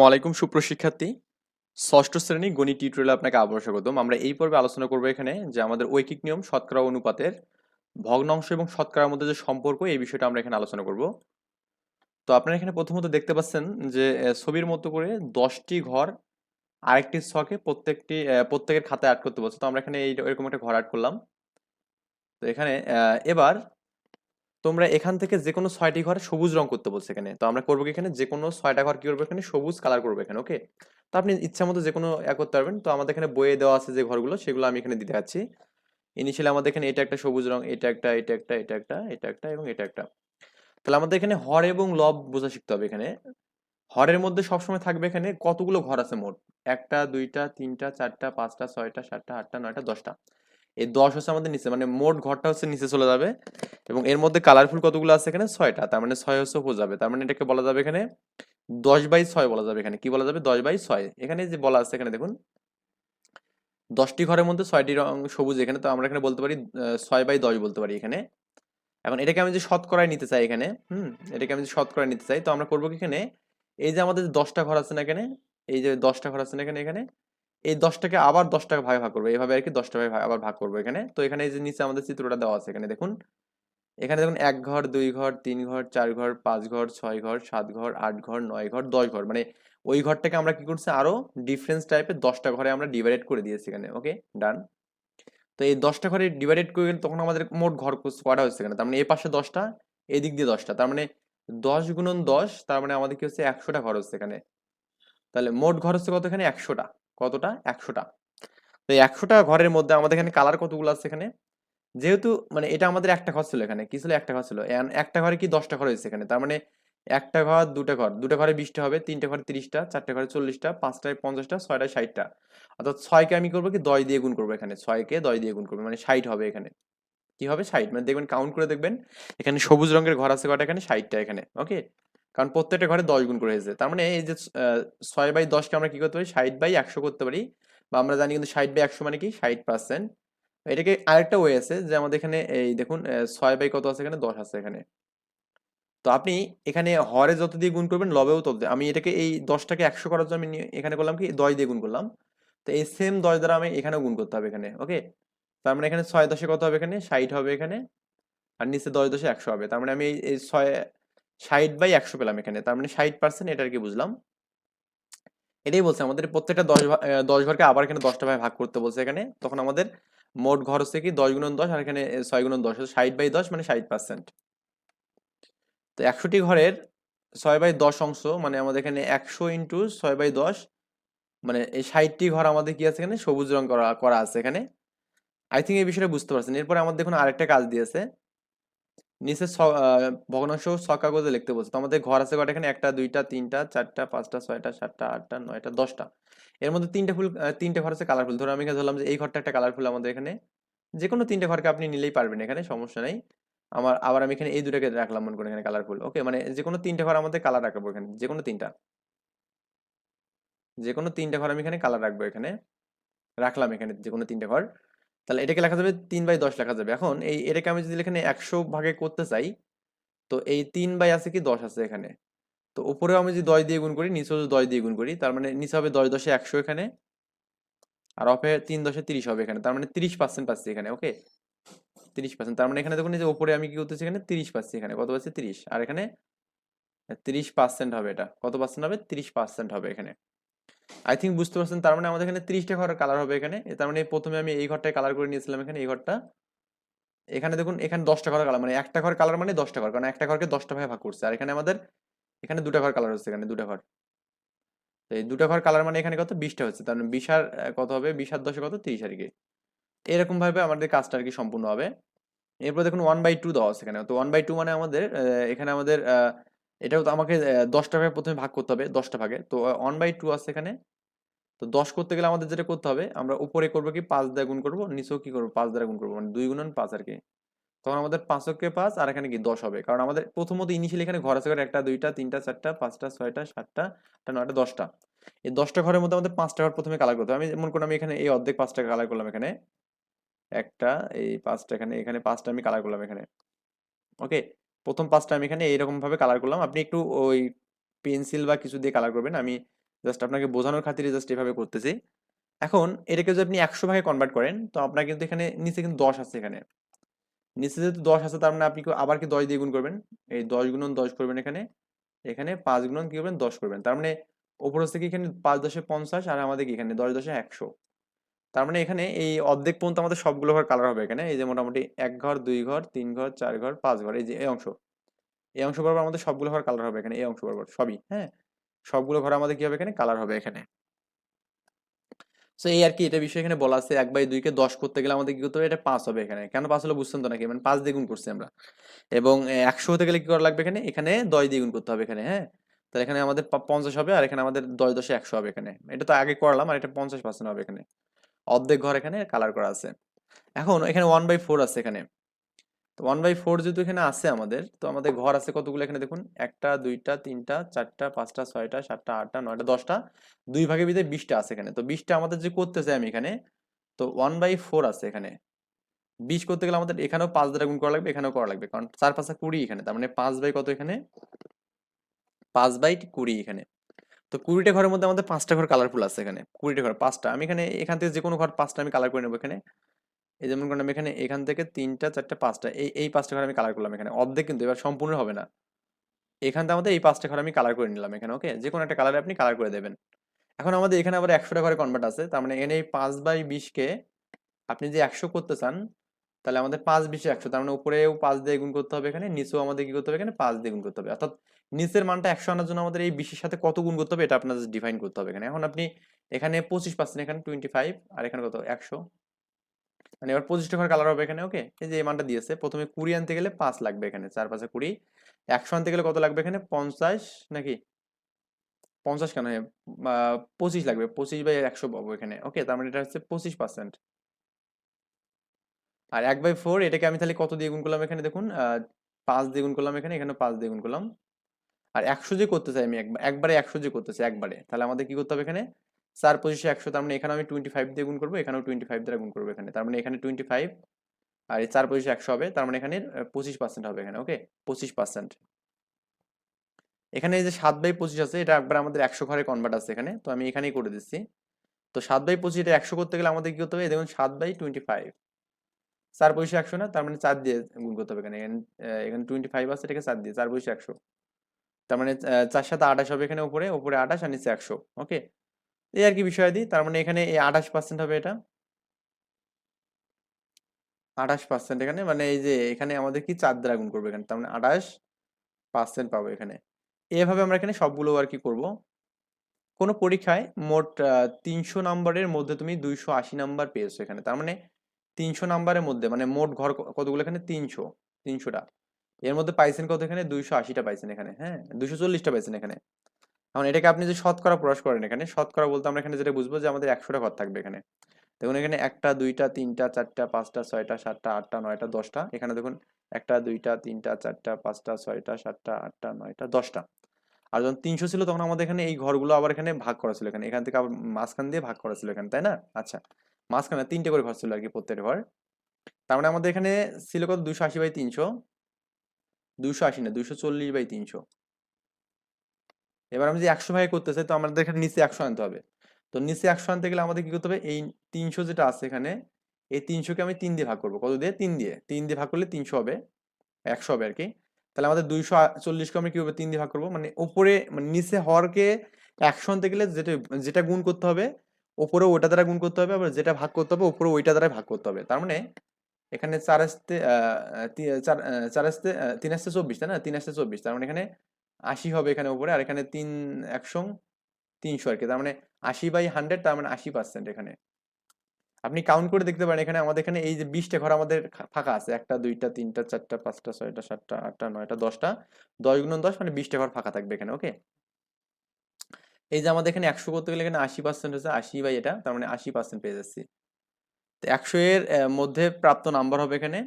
ওয়ালাইকুম সুপ্রশিক্ষার্থী। ষষ্ঠ শ্রেণি গণিত টিউটোরিয়ালে আপনাকে আবার স্বাগতম। আমরা এই পর্বে আলোচনা করব এখানে যে আমাদের ঐকিক নিয়ম, শতকরা অনুপাতের ভগ্নাংশ এবং শতকরার মধ্যে যে সম্পর্ক, এই বিষয়টা আমরা এখানে আলোচনা করব। তো আপনারা এখানে প্রথমত দেখতে পাচ্ছেন যে ছবির মতো করে দশটি ঘর আরেকটি ছকে প্রত্যেকটি প্রত্যেকের খাতায় অ্যাড করতে বলছে। তো আমরা এখানে এই, এরকম একটা ঘর অ্যাড করলাম। তো এখানে এবার তোমরা এখান থেকে যে কোনো ছয়টি ঘর সবুজ রং করতে বলছে এখানে। তো আমরা করব এখানে? যে কোনো ছয়টা ঘর কি করব এখানে? সবুজ কালার করব এখানে ওকে তো আপনি ইচ্ছা মতো যে কোনো এক করতে পারবেন। তো আমাদের এখানে বইয়ে দেওয়া আছে যে ঘরগুলো, সেগুলো আমি এখানে দিতে যাচ্ছি। ইনিশিয়ালি আমাদের এখানে এটা একটা সবুজ রং, এটা একটা এটা একটা এটা একটা এটা একটা এবং এটা একটা। তাহলে আমাদের এখানে হর এবং লব বোঝা শিখতে হবে এখানে। হরের মধ্যে সবসময় থাকবে এখানে কতগুলো ঘর আছে মোট? একটা, দুইটা, তিনটা, চারটা, পাঁচটা, ছয়টা, সাতটা, আটটা, নয়টা, দশটা। এই দশ হচ্ছে আমাদের নিচে মানে মোট ঘরটা হচ্ছে নিচে চলে যাবে। এবং এর মধ্যে কালারফুল কতগুলো আছে এখানে? ছয়টা। তার মানে ছয় হচ্ছে যাবে তার মানে এটাকে বলা যাবে এখানে দশ বাই ছয় বলা যাবে এখানে। কি বলা যাবে? দশ বাই ছয়। এখানে যে বলা আছে এখানে দেখুন। দশটি ঘরের মধ্যে ছয়টি রং সবুজ। এখানে তো আমরা এখানে বলতে পারি ছয় বাই দশ বলতে পারি এখানে। এখন এটাকে আমি যে শতকরায় নিতে চাই এখানে, হুম, এটাকে আমি যে শতকরায় নিতে চাই, তো আমরা করব এখানে? এই যে আমাদের দশটা ঘর আছে না এখানে, এই যে দশটা ঘর আছে না এখানে এখানে, এই দশটাকে আবার দশটা ভাগে ভাগ করব। এইভাবে আর কি দশটা ভাগে, আবার ভাগ করব এখানে। তো এখানে এই যে নিচে আমাদের চিত্রটা দেওয়া আছে এখানে দেখুন। এখানে দেখুন এক ঘর, দুই ঘর, তিন ঘর, চার ঘর, পাঁচ ঘর, ছয় ঘর, সাত ঘর, আট ঘর, নয় ঘর, দশ ঘর। মানে ওই ঘরটাকে আমরা কি করছি, আরও ডিফারেন্স টাইপের দশটা ঘরে আমরা ডিভাইডেড করে দিয়েছি এখানে। ওকে ডান তো এই দশটা ঘরে ডিভাইডেড করে গেলে তখন আমাদের মোট ঘর কো- কয়টা হচ্ছে এখানে? তার মানে এই পাশে দশটা, এদিক দিয়ে দশটা। তার মানে দশ গুণন দশ, তার মানে আমাদের কি হচ্ছে, একশোটা ঘর হচ্ছে এখানে। তাহলে মোট ঘর হচ্ছে কত এখানে একশোটা। কতটা? একশোটা। তো এই একশোটা ঘরের মধ্যে আমাদের এখানে কালার কতগুলো আছে এখানে? যেহেতু মানে এটা আমাদের একটা ঘর ছিল এখানে। কি ছিল? একটা ঘর ছিল। একটা ঘরে কি দশটা ঘর হয়েছে এখানে? তার মানে একটা ঘর, দুটা ঘর। দুটা ঘরে বিশটা হবে, তিনটে ঘরে তিরিশটা, চারটে ঘরে চল্লিশটা, পাঁচটায় পঞ্চাশটা, ছয়টায় ষাটটা। অর্থাৎ ছয়কে আমি করব কি? দশ দিয়ে গুণ করব এখানে। ছয়কে দশ দিয়ে গুণ করব। মানে ষাট হবে এখানে। কি হবে? ষাট। মানে দেখবেন কাউন্ট করে দেখবেন, এখানে সবুজ রঙের ঘর আছে কটা এখানে? ষাটটা এখানে। ওকে কারণ প্রত্যেকটা ঘরে দশ গুণ করে হয়েছে। তার মানে এই যে ছয় বাই দশকে আমরা কি করতে পারি? ষাট বাই একশো করতে পারি। বা আমরা জানি কিন্তু ষাট বাই একশো মানে কি? ষাট পার্সেন্ট এটাকে আরেকটা ওয়ে আছে যে আমাদের এখানে এই দেখুন ছয় বাই কত আছে এখানে? দশ আছে এখানে। তো আপনি এখানে হরে যত দিয়ে গুণ করবেন, লবেও তত। আমি এটাকে এই দশটাকে একশো করার জন্য আমি এখানে করলাম কি? দশ দিয়ে গুণ করলাম। তো এই সেম দশ দ্বারা আমি এখানেও গুণ করতে হবে এখানে ওকে তার মানে এখানে ছয় দশে কত হবে এখানে? ষাট হবে এখানে। আর নিচে দশ দশে একশো হবে। তার মানে আমি এই- ছয়, ষাট বাই একশো পেলাম এখানে। তার মানে ষাট পার্সেন্ট এটা আর কি বুঝলাম। এটাই বলছে। আমাদের প্রত্যেকটা দশ দশ ঘরকে আবার এখানে দশটা ভাগে ভাগ করতে বলছে এখানে। তখন আমাদের মোট ঘর হচ্ছে কি দশ গুণন দশ আর এখানে ছয় গুণন দশ, ষাট বাই দশ মানে ষাট পার্সেন্ট তো একশোটি ঘরের ছয় বাই দশ অংশ মানে আমাদের এখানে একশো ইন্টু ছয় বাই দশ মানে এই ষাটটি ঘর আমাদের কি আছে এখানে? সবুজ রং করা করা আছে এখানে। আই থিঙ্ক এই বিষয়টা বুঝতে পারছেন। এরপরে আমাদের দেখুন আরেকটা কাজ দিয়েছে। নিচে ভগ্নাংশ ছ কাগজে লিখতে বলছে। তো আমাদের ঘর আছে কটা এখানে একটা, দুইটা, তিনটা, চারটা, পাঁচটা, ছয়টা, সাতটা, আটটা, নয়টা, দশটা। এর মধ্যে তিনটা ফুল তিনটে ঘর আছে কালারফুল ধরো আমি ধরলাম যে এই ঘরটা একটা কালারফুল আমাদের এখানে। যে কোনো তিনটে ঘরকে আপনি নিলেই পারবেন এখানে, সমস্যা নেই। আমার, আবার আমি এখানে এই দুটাকে রাখলাম মনে করি এখানে কালারফুল ওকে মানে যে কোনো তিনটে ঘর আমাদের কালার রাখব এখানে যে কোনো তিনটা। যে কোনো তিনটে ঘর আমি এখানে কালার রাখব এখানে। রাখলাম এখানে যে কোনো তিনটে ঘর। তাহলে এটাকে লেখা যাবে তিন বাই দশ লেখা যাবে। এখন এই এটাকে আমি যদি এখানে একশো ভাগে করতে চাই, তো এই তিন বাই আছে কি দশ আছে এখানে। তো উপরেও আমি যদি দশ দিয়ে গুণ করি, নিচেও যদি দশ দিয়ে গুণ করি, তার মানে নিচে হবে দশ দশে একশো এখানে, আর অপে তিন দশে তিরিশ হবে এখানে, তার মানে তিরিশ পার্সেন্ট পাচ্ছি এখানে ওকে তিরিশ পার্সেন্ট তার মানে এখানে দেখুন যে উপরে আমি কি করতেছি এখানে, তিরিশ পাচ্ছি এখানে, কত পাচ্ছি? তিরিশ, আর এখানে তিরিশ পার্সেন্ট হবে এটা, কত পার্সেন্ট হবে? তিরিশ পার্সেন্ট হবে এখানে। আই থিঙ্ক বুঝতে পারছেন, তার মানে আমাদের এখানে তিরিশটা ঘরের কালার হবে এখানে। তার মানে প্রথমে আমি এই ঘরটায় কালার করে নিয়েছিলাম এখানে, এই ঘরটা। এখানে দেখুন, এখানে দশটা ঘর কালার মানে একটা ঘর কালার মানে দশটা ঘর, কারণ একটা ঘরকে দশটা ভাগে ভাগ করছে। আর এখানে আমাদের, এখানে দুটা ঘর কালার হচ্ছে, এখানে দুটা ঘর। তো এই দুটা ঘর কালার মানে এখানে কত? বিশটা হচ্ছে। তার মানে বিশ আর কত হবে? বিশ আর দশে কত? তিরিশ আর কি। এরকম ভাবে আমাদের কাজটা আর কি সম্পূর্ণ হবে। এরপর দেখুন ওয়ান বাই টু দেওয়া আছে এখানে। তো ওয়ান বাই টু মানে আমাদের এখানে আমাদের এটাও তো আমাকে দশটা ভাগে প্রথমে ভাগ করতে হবে দশটা ভাগে। তো ওয়ান বাই টু আছে এখানে। তো দশ করতে গেলে আমাদের যেটা করতে হবে, আমরা উপরে করব কি, পাঁচ দ্বারা গুণ করব, নিচেও কি করব, পাঁচ দ্বারা গুণ করব মানে দুই গুণন পাঁচ আর কি তখন আমাদের পাঁচকে পাঁচ, আর এখানে কি দশ হবে? কারণ আমাদের প্রথমত ইনিশিয়ালি এখানে ঘর আছে করে একটা, দুইটা, তিনটা, চারটা, পাঁচটা, ছয়টা, সাতটা আটটা নয়টা, দশটা। এই দশটা ঘরের মধ্যে আমাদের পাঁচটা ঘর প্রথমে কালার করতে হবে। আমি মনে করুন আমি এখানে এই অর্ধেক পাঁচটা কালার করলাম এখানে। একটা, এই পাঁচটা এখানে এখানে পাঁচটা আমি কালার করলাম এখানে। ওকে প্রথম পাঁচটা আমি এখানে এইরকম ভাবে কালার করলাম। আপনি একটু ওই পেন্সিল বা কিছু দিয়ে কালার করবেন। আমি জাস্ট আপনাকে বোঝানোর খাতিরে জাস্ট এভাবে করতেছি। এখন এটাকে যদি আপনি একশো ভাগে কনভার্ট করেন, তো আপনার কিন্তু এখানে নিচে কিন্তু দশ আছে এখানে। নিচে যেহেতু দশ আছে, তার মানে আপনি আবার কি দশ দিয়ে গুণ করবেন? এই দশ গুণন দশ করবেন এখানে। এখানে পাঁচ গুণন কি করবেন? দশ করবেন। তার মানে ওপর হচ্ছে কি এখানে পাঁচ দশে পঞ্চাশ আর আমাদের কি এখানে দশ দশে একশো। তার মানে এখানে এই অর্ধেক পর্যন্ত আমাদের সবগুলো ঘর কালার হবে এখানে। এই যে মোটামুটি এক ঘর, দুই ঘর, তিন ঘর, চার ঘর, পাঁচ ঘর, এই যে এই অংশ। এই অংশ বরাবর আমাদের সবগুলো ঘর কালার হবে এখানে, এই অংশ বরাবর, সবই হ্যাঁ? সবগুলো ঘর আমাদের কি হবে এখানে? কালার হবে এখানে। সো এই আর কি, এটা বিষয় এখানে বলা আছে, এক বাই দুইকে দশ করতে গেলে আমাদের কি করতে হবে? এটা পাঁচ হবে এখানে। কেন পাঁচ হলো বুঝছেন তো নাকি? মানে পাঁচ দিয়ে গুণ করছি আমরা। এবং একশো হতে গেলে কি করা লাগবে এখানে? এখানে দশ দিয়ে গুণ করতে হবে এখানে হ্যাঁ? তাহলে এখানে আমাদের পঞ্চাশ হবে আর এখানে আমাদের দশ দশে একশো হবে এখানে। এটা তো আগে করলাম আর এটা পঞ্চাশ পার্সেন্ট হবে এখানে। অর্ধেক ঘর এখানে কালার করা আছে। এখন এখানে ওয়ান বাই ফোর আছে এখানে। তো ওয়ান বাই ফোর যেহেতু এখানে আছে আমাদের, তো আমাদের ঘর আছে কতগুলো এখানে দেখুন? একটা, দুইটা, তিনটা, চারটা, পাঁচটা, ছয়টা, সাতটা, আটটা, নয়টা, দশটা, দুই ভাগের ভিতরে বিশটা আছে এখানে। তো বিশটা আমাদের যে করতে চাই আমি এখানে, তো ওয়ান বাই ফোর আছে এখানে। বিশ করতে গেলে আমাদের এখানেও পাঁচ দ্বারা গুণ করা লাগবে, এখানেও করা লাগবে। কারণ চার পাঁচটা কুড়ি এখানে, তার মানে পাঁচ বাই কত এখানে? পাঁচ বাই কুড়ি এখানে। তো কুড়িটা ঘরের মধ্যে আমাদের পাঁচটা ঘর কালারফুল আছে এখানে, কুড়িটা ঘর, পাঁচটা। আমি এখানে, এখান থেকে যে কোনো ঘর পাঁচটা আমি কালার করে নেব এখানে। এই যেমন করলাম এখানে, এখান থেকে তিনটা, চারটা, পাঁচটা, এই এই পাঁচটা ঘর আমি কালার করলাম এখানে। অর্ধেক কিন্তু এবার সম্পূর্ণ হবে না। এখান থেকে আমাদের এই পাঁচটা ঘর আমি কালার করে নিলাম এখানে ওকে যে কোনো একটা কালারে আপনি কালার করে দেবেন। এখন আমাদের এখানে আবার একশোটা ঘরে কনভার্ট আছে, তার মানে এখানে এই পাঁচ বাই বিশকে আপনি যে একশো করতে চান, তাহলে আমাদের পাঁচ বিশে একশো, তার মানে উপরেও পাঁচ দিয়ে গুণ করতে হবে এখানে, নিচেও আমাদের কি করতে হবে এখানে, পাঁচ দিয়ে গুণ করতে হবে। অর্থাৎ নিচের মানটা একশো আনার জন্য আমাদের এই বিশের সাথে কত গুণ করতে হবে এটা আপনার ডিফাইন করতে হবে এখানে। এখন আপনি এখানে পঁচিশ পার্সেন্ট, এখানে টোয়েন্টি ফাইভ আর এখানে কত? একশো। মানে এবার পঁচিশটা ঘর কালার হবে এখানে ওকে এই যে এই মানটা দিয়েছে, প্রথমে কুড়ি আনতে গেলে পাঁচ লাগবে এখানে চার পাঁচে কুড়ি। একশো আনতে গেলে কত লাগবে এখানে? পঞ্চাশ, নাকি? পঞ্চাশ কেন? হ্যাঁ পঁচিশ লাগবে, পঁচিশ বাই একশো পাবো এখানে ওকে তার মানে এটা হচ্ছে পঁচিশ পার্সেন্ট। আর এক বাই ফোর এটাকে আমি তাহলে কত দিয়ে গুণ করলাম এখানে? দেখুন পাঁচ দিয়ে গুণ করলাম এখানে এখানে পাঁচ দিয়ে গুণ করলাম। আর একশো যে করতে চাই আমি একবার একশো যে করতে চাই, একবারে। তাহলে আমাদের কি করতে হবে এখানে? চার পঁচিশে একশো, তার মানে এখানে আমি টোয়েন্টি ফাইভ দিয়ে গুণ করব, এখানেও টোয়েন্টি ফাইভ দ্বারা গুণ করব এখানে। তার মানে এখানে টোয়েন্টি ফাইভ আর এই চার পঁচিশে একশো হবে, তার মানে এখানে পঁচিশ পার্সেন্ট হবে এখানে ওকে পঁচিশ পার্সেন্ট এখানে এই যে সাত বাই পঁচিশ আছে, এটা একবার আমাদের একশো ঘরে কনভার্ট আছে এখানে, তো আমি এখানেই করে দিচ্ছি। তো সাত বাই পঁচিশ এটা একশো করতে গেলে আমাদের কি করতে হবে? দেখুন সাত বাই টোয়েন্টি ফাইভ চার পয়সা একশো না, তার মানে চার দিয়ে গুণ করতে হবে এখানে। এখানে এখানে টোয়েন্টি ফাইভ আছে, এটাকে চার দিয়ে, চার পয়সা একশো। তার মানে চার সাথে আঠাশ হবে এখানে উপরে উপরে আঠাশ আর নিচে একশো ওকে এই আর কি বিষয় দিই তার মানে এখানে এই আঠাশ পার্সেন্ট হবে এটা। আঠাশ পার্সেন্ট এখানে মানে এই যে এখানে আমাদের কি চার দ্বারা গুণ করবে এখানে, তার মানে আঠাশ পার্সেন্ট পাবো এখানে। এভাবে আমরা এখানে সবগুলো আর কি করব। কোনো পরীক্ষায় মোট তিনশো নাম্বারের মধ্যে তুমি দুইশো আশি নাম্বার পেয়েছ এখানে, তার মানে তিনশো নাম্বারের মধ্যে মানে মোট ঘর কতগুলো এখানে? তিনশো, তিনশোটা। এর মধ্যে পাইছেন কত এখানে? দুইশো আশিটা পাইছেন এখানে হ্যাঁ? দুইশো চল্লিশটা পাইছেন এখানে। এখন এটাকে আপনি যে শতকরা প্রকাশ করেন এখানে, শতকরা বলতে আমরা এখানে যেটা বুঝব যে আমাদের একশোটা ঘর থাকবে এখানে। দেখুন এখানে একটা, দুইটা, তিনটা, চারটা, পাঁচটা, ছয়টা, সাতটা, আটটা, নয়টা, দশটা। এখানে দেখুন একটা, দুইটা, তিনটা, চারটা, পাঁচটা, ছয়টা, সাতটা, আটটা, নয়টা, দশটা। আর যখন তিনশো ছিল তখন আমাদের এখানে এই ঘরগুলো আবার এখানে ভাগ করা ছিল এখানে। এখান থেকে আবার মাঝখান দিয়ে ভাগ করা ছিল এখানে, তাই না? আচ্ছা মাঝখানে তিনটে করে ঘর ছিল আর কি প্রত্যেকটা ঘর। তার মানে আমাদের এখানে ছিল কত? দুশো আশি বাই তিনশো। দুশো আশি না, দুশো চল্লিশ বাই তিনশো। এবার আমি যে একশো ভাগে করতে চাই, তো আমাদের এখানে নিচে একশো আনতে হবে। তো নিচে একশো আনতে গেলে আমাদের কি করতে হবে? এই তিনশো যেটা আছে এখানে, এই তিনশোকে আমি তিন দিয়ে ভাগ করব। কত দিয়ে? তিন দিয়ে। তিন দিয়ে ভাগ করলে তিনশো হবে, একশো হবে আর কি তাহলে আমাদের দুইশো চল্লিশকে আমরা কি হবে তিন দিয়ে ভাগ করব? মানে উপরে মানে নিচে হরকে একশো আনতে গেলে যেটা যেটা গুণ করতে হবে, ওপরে ওইটা দ্বারা গুণ করতে হবে, আবার যেটা ভাগ করতে হবে, ওপরে ওইটা দ্বারা ভাগ করতে হবে। তার মানে এখানে চার আসতে চার আসতে তিন আসতে চব্বিশ, তাই না? তিন আসতে চব্বিশ। তার মানে এখানে আশি হবে এখানে উপরে, আর এখানে তিন একশো তিনশো আর কি। তার মানে আশি বাই হান্ড্রেড, তার মানে আশি পার্সেন্ট এখানে। আপনি কাউন্ট করে দেখতে পারেন, এখানে আমাদের এখানে এই যে বিশটা ঘর আমাদের ফাঁকা আছে। একটা, দুইটা, তিনটা, চারটা, পাঁচটা, ছয়টা, সাতটা, আটটা, নয়টা, দশটা, দশ গুণ দশ মানে বিশটা ঘর ফাঁকা থাকবে এখানে ওকে এই যে আমাদের এখানে একশো করতে গেলে এখানে আশি পার্সেন্ট হচ্ছে আশি বাই এটা, তার মানে আশি পার্সেন্ট পেয়ে যাচ্ছি। একশো এর মধ্যে প্রাপ্ত নাম্বার হবে এখানে।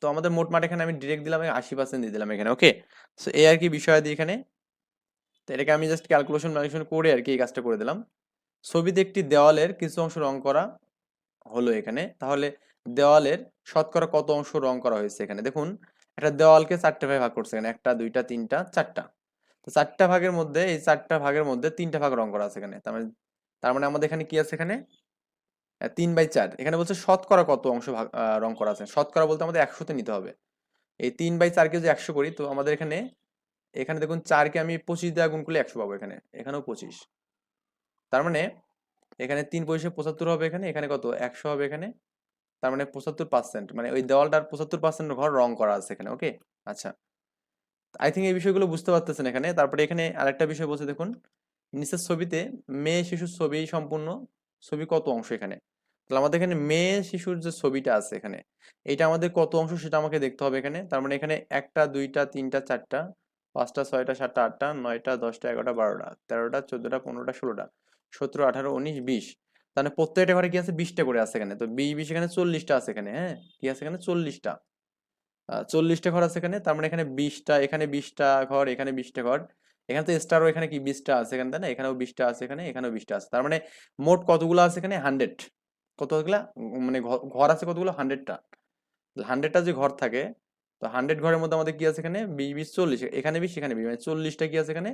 তো আমাদের মোট মাঠ এখানে আমি ডিরেক্ট দিলাম আশি পার্সেন্ট দিয়ে দিলাম এখানে ওকে সো এই আর কি বিষয় দিয়ে এখানে? তো এটাকে আমি জাস্ট ক্যালকুলেশন ম্যালকুলেশন করে আর কি এই কাজটা করে দিলাম। ছবিতে একটি দেওয়ালের কিছু অংশ রং করা হলো এখানে। তাহলে দেওয়ালের শতকরা কত অংশ রং করা হয়েছে এখানে? দেখুন, একটা দেওয়ালকে চারটে ভাগে ভাগ করছে এখানে, একটা, দুইটা, তিনটা, চারটা। তো চারটা ভাগের মধ্যে, এই চারটা ভাগের মধ্যে তিনটা ভাগ রং করা আছে এখানে। তার মানে তার মানে আমাদের এখানে কি আছে এখানে? তিন বাই চার। এখানে বলছে শতকরা কত অংশ রং করা আছে? শতকরা বলতে আমাদের একশোতে নিতে হবে। এই তিন বাই চারকে যদি একশো করি, তো আমাদের এখানে এখানে দেখুন চারকে আমি পঁচিশ দেওয়া গুণ করলে একশো পাবো এখানে। এখানেও পঁচিশ। তার মানে এখানে তিন পয়সা পঁচাত্তর হবে এখানে এখানে কত? একশো হবে এখানে। তার মানে পঁচাত্তর পার্সেন্ট মানে ওই দেওয়ালটার পঁচাত্তর পার্সেন্ট ঘর রং করা আছে এখানে ওকে আচ্ছা। আই থিঙ্ক এই বিষয়গুলো বুঝতে পারতেছেন এখানে। তারপরে এখানে আরেকটা বিষয় বলছে দেখুন, নিচের ছবিতে মেয়ে, শিশুর ছবি সম্পূর্ণ, ছবি কত অংশ এখানে? তাহলে আমাদের এখানে মেয়ে শিশুর যে ছবিটা আছে এখানে, এটা আমাদের কত অংশ সেটা আমাকে দেখতে হবে এখানে। তার মানে এখানে একটা, দুইটা, তিনটা, চারটা, পাঁচটা, ছয়টা, সাতটা, আটটা, নয়টা, দশটা, এগারোটা, বারোটা, তেরোটা, চোদ্দটা, পনেরোটা, ষোলোটা, সতেরো, আঠারো, উনিশ, বিশ। তাহলে প্রত্যেকটা ঘরে কি আছে বিশটা করে আছে এখানে? তো বিশ বিশ এখানে চল্লিশটা আছে এখানে হ্যাঁ? কি আছে এখানে? চল্লিশটা। চল্লিশটা ঘর আছে এখানে, তার মানে এখানে বিশটা এখানে বিশটা ঘর, এখানে বিশটা ঘর। এখানে তো স্টারও এখানে কি বিশটা আছে এখানে, তাই না? এখানেও বিশটা আছে এখানে, এখানেও বিশটা আছে। তার মানে মোট কতগুলো আছে এখানে? হান্ড্রেড কতগুলা? মানে ঘর আছে কতগুলো? হান্ড্রেডটা হান্ড্রেডটা যে ঘর থাকে, তো হান্ড্রেড ঘরের মধ্যে আমাদের কি আছে এখানে? বিশ চল্লিশ। এখানে বিশ এখানে বিশ মানে চল্লিশটা কি আছে এখানে?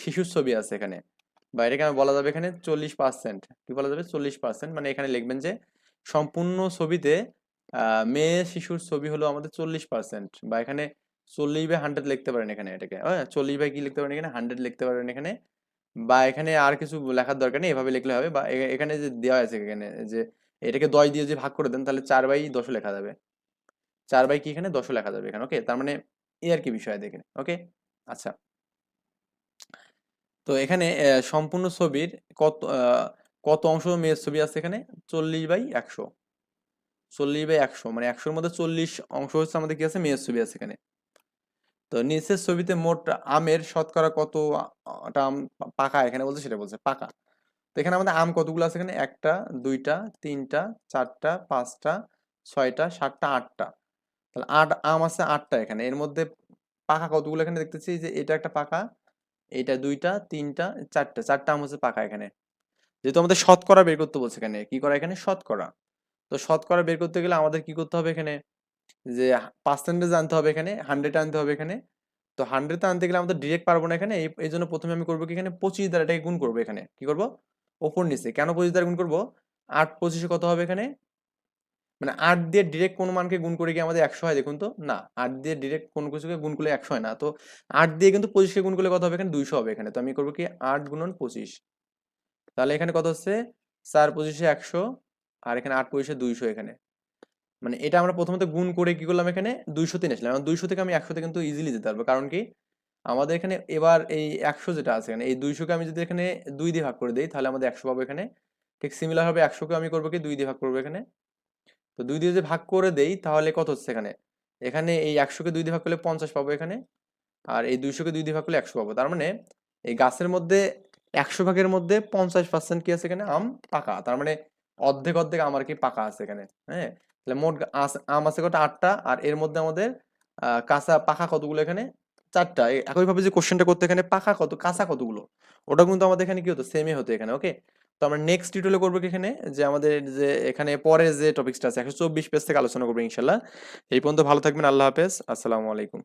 শিশুর ছবি আছে এখানে। বা এটাকে আমি বলা যাবে এখানে? চল্লিশ পার্সেন্ট কি বলা যাবে? চল্লিশ পার্সেন্ট মানে এখানে লিখবেন যে, সম্পূর্ণ ছবিতে মেয়ে শিশুর ছবি হলো আমাদের চল্লিশ পার্সেন্ট বা এখানে চল্লিশ বাই হান্ড্রেড লিখতে পারেন এখানে এটাকে। হ্যাঁ চল্লিশ বাই কি লিখতে পারেন এখানে? হান্ড্রেড লিখতে পারেন এখানে। বা এখানে আর কিছু লেখার দরকার নেই, এভাবে লিখলে হবে। বা এখানে যে দেওয়া আছে এখানে যে এটাকে দশ দিয়ে যে ভাগ করে দেন, তাহলে চার বাই দশও লেখা যাবে। চার বাই কি এখানে? দশও লেখা যাবে এখানে ওকে তার মানে এই আর কি বিষয় দেখেন ওকে আচ্ছা। তো এখানে সম্পূর্ণ ছবির কত কত অংশ মেয়ের ছবি আছে এখানে? চল্লিশ বাই একশো। চল্লিশ বাই একশো মানে একশোর মধ্যে চল্লিশ অংশ হচ্ছে আমাদের কি আছে? মেয়ের ছবি আছে এখানে। তো নিচের ছবিতে মোট আমের শতকরা কত আম পাকা? এখানে বলছে, সেটা বলছে, পাকা। তো এখানে আমাদের আম কতগুলো আছে এখানে? একটা, দুইটা, তিনটা, চারটা, পাঁচটা, ছয়টা, সাতটা, আটটা। তাহলে আট, আম আছে আটটা এখানে। এর মধ্যে পাকা কতগুলো এখানে দেখতেছি? যে এটা একটা পাকা, এটা দুইটা, তিনটা, চারটা। চারটা আম হচ্ছে পাকা এখানে। যেহেতু আমাদের শতকরা বের করতে বলছে এখানে, কি করা এখানে? শতকরা। তো শতকরা বের করতে গেলে আমাদের কি করতে হবে এখানে? যে পার্সেন্টেজ আনতে হবে এখানে হান্ড্রেড আনতে হবে এখানে, তো হান্ড্রেড আনতে গেলে আমাদের ডিরেক্ট পারব না এখানে, এই জন্য প্রথমে আমি করব কি এখানে পঁচিশ দ্বারা এটাকে গুণ করব এখানে, কি করব? ওপর নিচে, কেন পঁচিশ দ্বারা গুণ করব? আট পঁচিশে কত হবে এখানে? মানে আট দিয়ে ডিরেক্ট কোনো মানকে গুণ করে গিয়ে আমাদের একশো হয় দেখুন তো? না, আট দিয়ে ডিরেক্ট কোনো কিছুকে গুণ করলে একশো হয় না, তো আট দিয়ে কিন্তু পঁচিশকে গুণ করলে কত হবে এখানে? দুইশো হবে এখানে, তো আমি করব কি? আট গুণন পঁচিশ, তাহলে এখানে কত হচ্ছে? চার পঁচিশে একশো, আর এখানে আট পঁচিশে দুইশো এখানে মানে এটা আমরা প্রথমত গুণ করে কি করলাম এখানে? দুইশো তিন আসলাম দুইশো থেকে আমি একশোতে কিন্তু ইজিলি যেতে পারব। কারণ কি? আমাদের এখানে এবার এই একশো যেটা আছে এখানে এই দুইশোকে আমি যদি এখানে দুই দিয়ে ভাগ করে দিই, তাহলে আমাদের একশো পাবো এখানে। ঠিক সিমিলার হবে একশোকে আমি করব কি? দুই দিয়ে ভাগ করব এখানে। তো দুই দিয়ে যদি ভাগ করে দেই, তাহলে কত হচ্ছে এখানে? এখানে এই একশোকে দুই দিয়ে ভাগ করলে পঞ্চাশ পাবো এখানে। আর এই দুইশোকে দুই দিয়ে ভাগ করলে একশো পাবো। তার মানে এই গাছের মধ্যে একশো ভাগের মধ্যে পঞ্চাশ পার্সেন্ট কি আছে এখানে? আম পাকা। তার মানে অর্ধেক অর্ধেক আমার কি পাকা আছে এখানে? হ্যাঁ? তাহলে মোট আম আছে কত আটটা। আর এর মধ্যে আমাদের কাঁচা পাখা কতগুলো এখানে? চারটা। একই একইভাবে যে কোশ্চেনটা করতে এখানে পাখা কত, কাঁচা কতগুলো? ওটা কিন্তু আমাদের এখানে কি হতো? সেমই হতো এখানে ওকে তো আমরা নেক্সট টিউটোরিয়ালে করব এখানে? যে আমাদের যে এখানে পরের যে টপিকসটা আছে, একশো চব্বিশ পেজ থেকে আলোচনা করব ইনশাল্লাহ। এই পর্যন্ত ভালো থাকবেন, আল্লাহ হাফেজ। আসসালামু আলাইকুম।